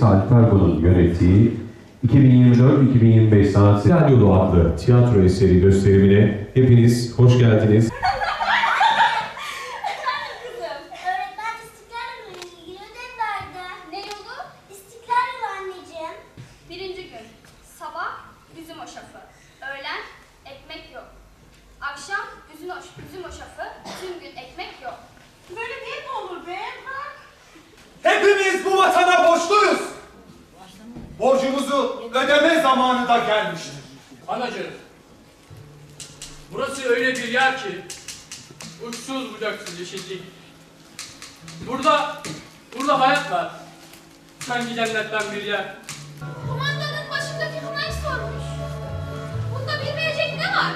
Salih Kargo'nun yönettiği 2024-2025 Sanat Yolu adlı tiyatro eseri gösterimine hepiniz hoş geldiniz. Yeşillik. Burada, burada hayat var. Sanki cennetten bir yer. Kumandanın başındaki Hınay sormuş. Bunda bilmeyecek ne var?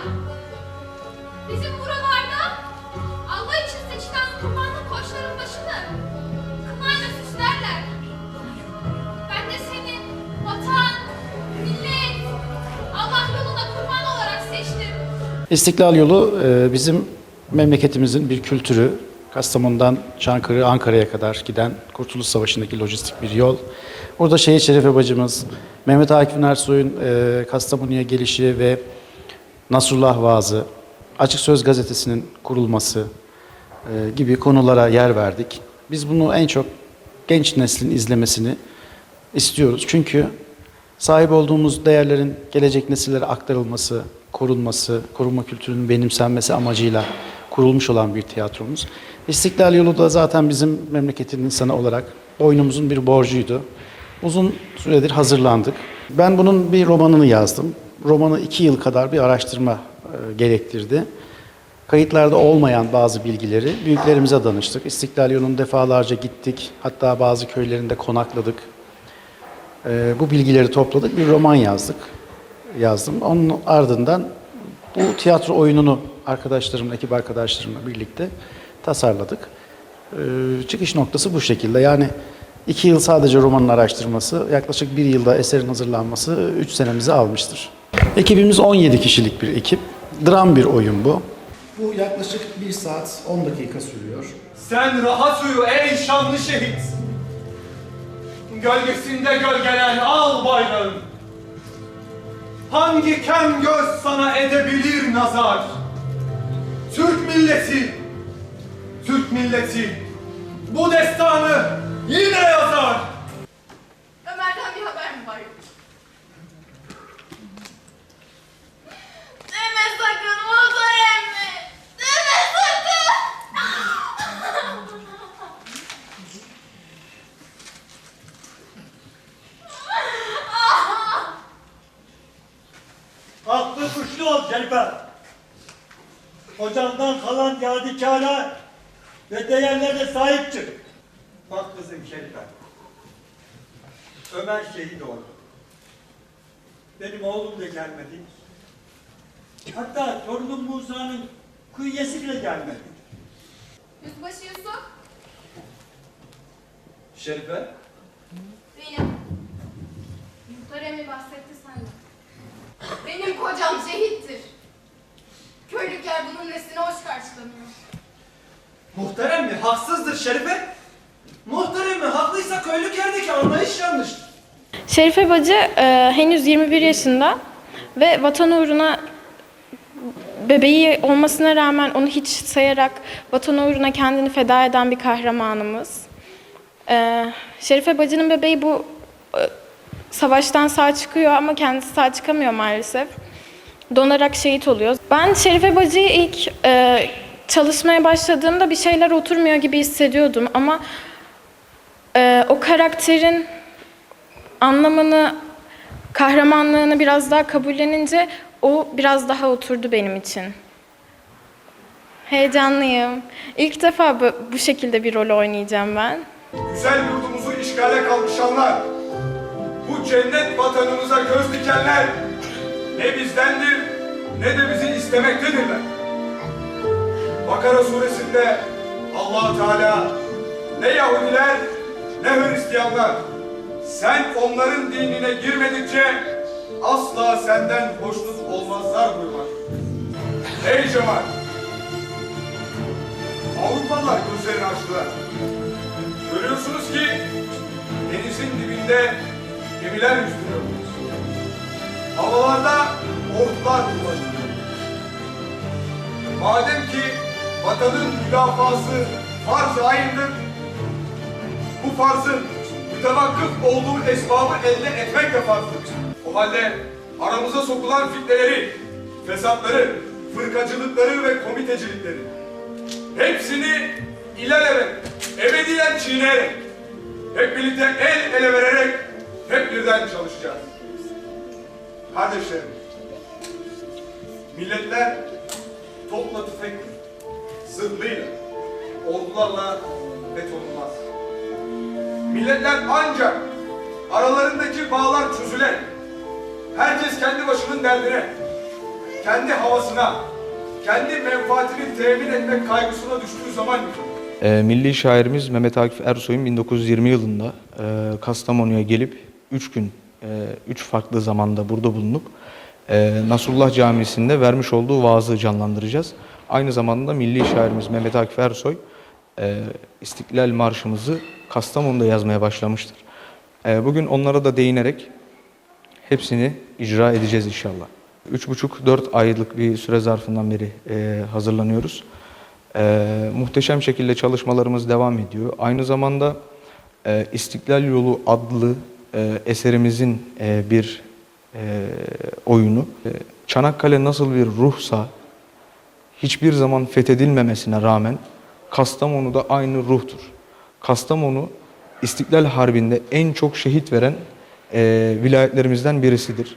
Bizim buralarda Allah için seçilen kurbanlı koçların başını kınayla süslerler. Ben de seni vatan, millet, Allah yoluna kurban olarak seçtim. İstiklal Yolu e, bizim memleketimizin bir kültürü. Kastamonu'dan Çankırı, Ankara'ya kadar giden Kurtuluş Savaşı'ndaki lojistik bir yol. Burada Şehit Şerefe bacımız, Mehmet Akif Ersoy'un e, Kastamonu'ya gelişi ve Nasrullah Vaazı, Açık Söz Gazetesi'nin kurulması e, gibi konulara yer verdik. Biz bunu en çok genç neslin izlemesini istiyoruz. Çünkü sahip olduğumuz değerlerin gelecek nesillere aktarılması, korunması, korunma kültürünün benimsenmesi amacıyla kurulmuş olan bir tiyatromuz. İstiklal Yolu da zaten bizim memleketin insanı olarak boynumuzun bir borcuydu. Uzun süredir hazırlandık. Ben bunun bir romanını yazdım. Romanı iki yıl kadar bir araştırma e, gerektirdi. Kayıtlarda olmayan bazı bilgileri büyüklerimize danıştık. İstiklal Yolu'na defalarca gittik. Hatta bazı köylerinde konakladık. Ee, bu bilgileri topladık, bir roman yazdık. Yazdım. Onun ardından bu tiyatro oyununu arkadaşlarımla, ekip arkadaşlarımla birlikte tasarladık. Ee, çıkış noktası bu şekilde. Yani iki yıl sadece romanın araştırması, yaklaşık bir yılda eserin hazırlanması üç senemizi almıştır. Ekibimiz 17 kişilik bir ekip. Dram bir oyun bu. Bu yaklaşık 1 saat 10 dakika sürüyor. Sen rahat uyu ey şanlı şehit. Gölgesinde gölgelen al bayrağın. Hangi kem göz sana edebilir nazar? Türk milleti, Türk milleti bu destanı yine yazar. Ömer'den bir haber mi var? Deme sakın Kuşlu ol Şerife. Hocandan kalan yadicara ve değerlerine sahip çık. Bak kızım Şerife. Ömer şehit oldu. Benim oğlum da gelmedi. Hatta torunum Musa'nın künyesi bile gelmedi. Yüzbaşı Yusuf, Şerife, benim. Muhtar emmi bahsetti. Benim kocam şehittir. Köylükler bunun neslini hoş karşılamıyor. muhterem mi? Haksızdır Şerife. Muhterem mi? Haklıysa köylük yerdeki anlayış yanlıştır. Şerife Bacı e, henüz 21 yaşında ve vatan uğruna bebeği olmasına rağmen onu hiç sayarak vatan uğruna kendini feda eden bir kahramanımız. E, Şerife Bacı'nın bebeği bu e, savaştan sağ çıkıyor ama kendisi sağ çıkamıyor maalesef. Donarak şehit oluyor. Ben Şerife Bacı'yı ilk e, çalışmaya başladığımda bir şeyler oturmuyor gibi hissediyordum ama e, o karakterin anlamını, kahramanlığını biraz daha kabullenince o biraz daha oturdu benim için. Heyecanlıyım. İlk defa bu, bu şekilde bir rol oynayacağım ben. Güzel yurdumuzu işgale kalkışanlar, bu cennet vatanımıza göz dikenler ne bizdendir ne de bizi istemektedirler. Bakara suresinde allah Teala ne Yahudiler ne Hristiyanlar sen onların dinine girmedikçe asla senden hoşnut olmazlar buyurmak. Ey cemaat! Avrupalılar gözlerini açtılar. Görüyorsunuz ki denizin dibinde gemiler yüzdürüyor. Havalarda ordular kullanılıyor. Madem ki vatanın müdafası farz-ı ayındır, bu farzın mütevakkıf olduğu esbabı elde etmek de farzdır. O halde aramıza sokulan fitneleri, fesatları, fırkacılıkları ve komitecilikleri hepsini ilelebet, ebediyen çiğneyerek, hep birlikte el ele vererek hep birden çalışacağız. Kardeşlerim, milletler topla tüfek, zırhlıyla, ordularla fethedilmez. Milletler ancak aralarındaki bağlar çözülen, herkes kendi başının derdine, kendi havasına, kendi menfaatini temin etmek kaygısına düştüğü zaman. Ee, milli şairimiz Mehmet Akif Ersoy'un 1920 yılında e, Kastamonu'ya gelip 3 gün, 3 farklı zamanda burada bulunup e, Nasrullah Camisi'nde vermiş olduğu vaazı canlandıracağız. Aynı zamanda milli şairimiz Mehmet Akif Ersoy e, İstiklal Marşımızı Kastamonu'da yazmaya başlamıştır. E, bugün onlara da değinerek hepsini icra edeceğiz inşallah. 3,5-4 aylık bir süre zarfından beri e, hazırlanıyoruz. Muhteşem şekilde çalışmalarımız devam ediyor. Aynı zamanda e, İstiklal Yolu adlı e, eserimizin e, bir e, oyunu. E, Çanakkale nasıl bir ruhsa hiçbir zaman fethedilmemesine rağmen Kastamonu da aynı ruhtur. Kastamonu İstiklal Harbi'nde en çok şehit veren e, vilayetlerimizden birisidir.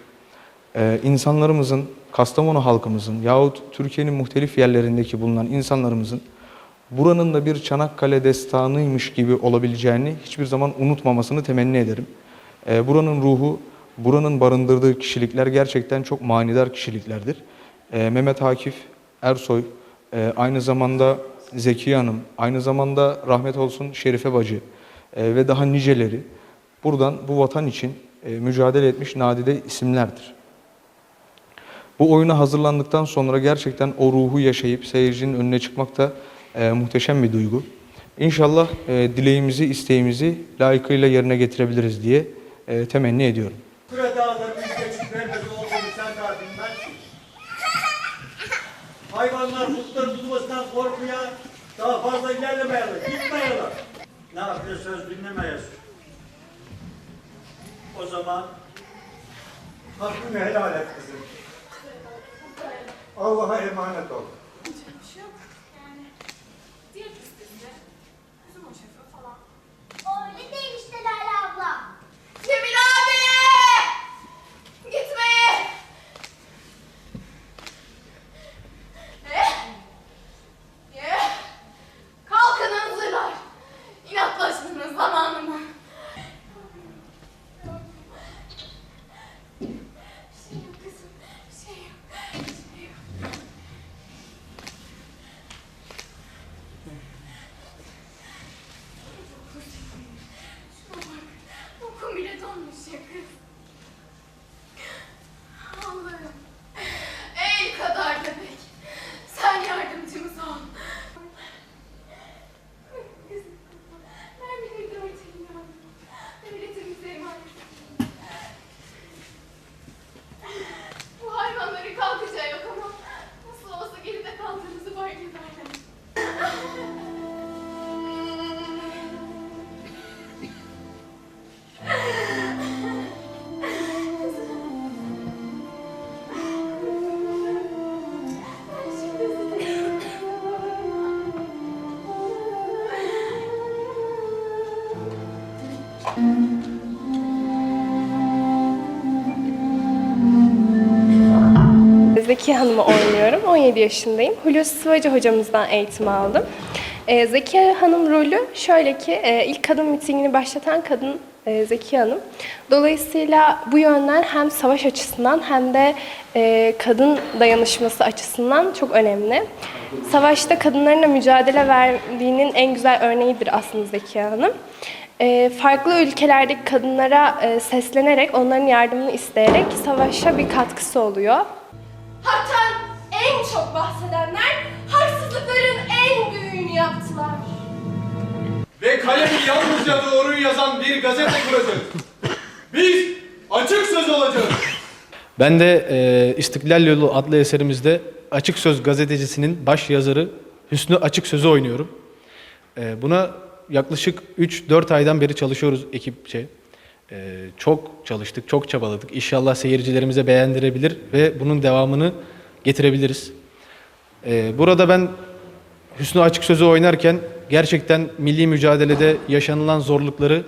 Ee, insanlarımızın, Kastamonu halkımızın yahut Türkiye'nin muhtelif yerlerindeki bulunan insanlarımızın buranın da bir Çanakkale destanıymış gibi olabileceğini hiçbir zaman unutmamasını temenni ederim. Ee, buranın ruhu, buranın barındırdığı kişilikler gerçekten çok manidar kişiliklerdir. Ee, Mehmet Akif Ersoy, e, aynı zamanda Zeki Hanım, aynı zamanda rahmet olsun Şerife Bacı e, ve daha niceleri buradan bu vatan için e, mücadele etmiş nadide isimlerdir. Bu oyuna hazırlandıktan sonra gerçekten o ruhu yaşayıp seyircinin önüne çıkmak da e, muhteşem bir duygu. İnşallah e, dileğimizi, isteğimizi layıkıyla yerine getirebiliriz diye e, temenni ediyorum. Hayvanlar kutları tutmasından korkuya daha fazla ilerlemeyeler, gitmeyeler. Ne yapıyor söz dinlemeyiz. O zaman hakkını helal et kızım. Allah'a emanet ol. Zeki Hanım'ı oynuyorum. 17 yaşındayım. Hulusi Sıvacı hocamızdan eğitim aldım. Ee, Zeki Hanım rolü şöyle ki e, ilk kadın mitingini başlatan kadın e, Zeki Hanım. Dolayısıyla bu yönden hem savaş açısından hem de e, kadın dayanışması açısından çok önemli. Savaşta kadınların da mücadele verdiğinin en güzel örneğidir aslında Zeki Hanım. Farklı ülkelerdeki kadınlara seslenerek, onların yardımını isteyerek savaşa bir katkısı oluyor. En çok bahsedenler haksızlıkların en büyüğünü yaptılar. ve kalemi yalnızca doğruyu yazan bir gazete kuracağız. Biz açık söz olacağız. Ben de e, İstiklal Yolu adlı eserimizde Açık Söz gazetecisinin baş yazarı Hüsnü Açık Söz'ü oynuyorum. E, buna yaklaşık 3-4 aydan beri çalışıyoruz ekipçe. E, çok çalıştık, çok çabaladık. İnşallah seyircilerimize beğendirebilir ve bunun devamını getirebiliriz. E, burada ben Hüsnü Açık Söz'ü oynarken gerçekten milli mücadelede yaşanılan zorlukları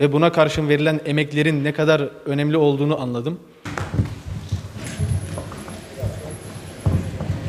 ve buna karşın verilen emeklerin ne kadar önemli olduğunu anladım.